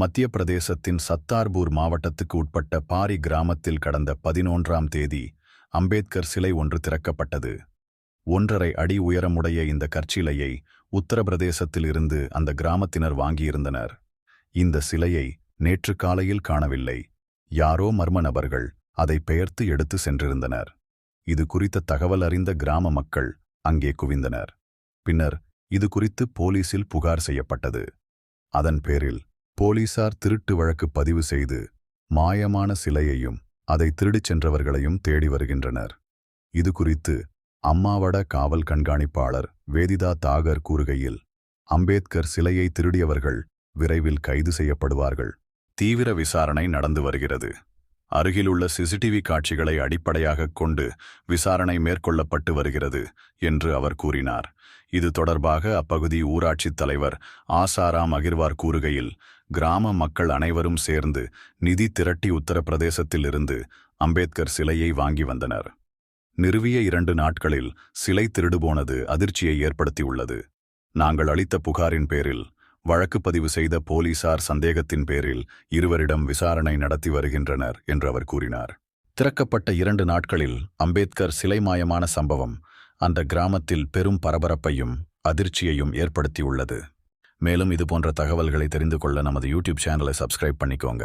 மத்திய பிரதேசத்தின் சத்தார்பூர் மாவட்டத்துக்கு உட்பட்ட பாரி கிராமத்தில் கடந்த பதினொன்றாம் தேதி அம்பேத்கர் சிலை ஒன்று திறக்கப்பட்டது. ஒன்றரை அடி உயரமுடைய இந்த கற்சிலையை உத்தரப்பிரதேசத்தில் இருந்து அந்த கிராமத்தினர் வாங்கியிருந்தனர். இந்த சிலையை நேற்று காலையில் காணவில்லை. யாரோ மர்ம நபர்கள் அதை பெயர்த்து எடுத்து சென்றிருந்தனர். இது குறித்த தகவல் அறிந்த கிராம மக்கள் அங்கே குவிந்தனர். பின்னர் இது குறித்து போலீசில் புகார் செய்யப்பட்டது. அதன் பேரில் போலீசார் திருட்டு வழக்கு பதிவு செய்து மாயமான சிலையையும் அதை திருடிச் சென்றவர்களையும் தேடி வருகின்றனர். இது குறித்து அம்மாவட காவல் கண்காணிப்பாளர் வேதிதா தாகர் கூறுகையில் அம்பேத்கர் சிலையை திருடியவர்கள் விரைவில் கைது செய்யப்படுவார்கள். தீவிர விசாரணை நடந்து வருகிறது. அருகிலுள்ள சிசிடிவி காட்சிகளை அடிப்படையாகக் கொண்டு விசாரணை மேற்கொள்ளப்பட்டு வருகிறது என்று அவர் கூறினார். இது தொடர்பாக அப்பகுதி ஊராட்சித் தலைவர் ஆசாராம் அகிர்வார் கூறுகையில் கிராம மக்கள் அனைவரும் சேர்ந்து நிதி திரட்டி உத்தரப்பிரதேசத்திலிருந்து அம்பேத்கர் சிலையை வாங்கி வந்தனர். நிறுவிய இரண்டு நாட்களில் சிலை திருடுபோனது அதிர்ச்சியை ஏற்படுத்தியுள்ளது. நாங்கள் அளித்த புகாரின் பேரில் வழக்கு பதிவு செய்த போலீசார் சந்தேகத்தின் பேரில் இருவரிடம் விசாரணை நடத்தி வருகின்றனர் என்று அவர் கூறினார். திறக்கப்பட்ட இரண்டு நாட்களில் அம்பேத்கர் சிலை மாயமான சம்பவம் அந்த கிராமத்தில் பெரும் பரபரப்பையும் அதிர்ச்சியையும் ஏற்படுத்தியுள்ளது. மேலும் இது போன்ற தகவல்களை தெரிந்து கொள்ள நமது யூடியூப் சேனலை சப்ஸ்கிரைப் பண்ணிக்கோங்க.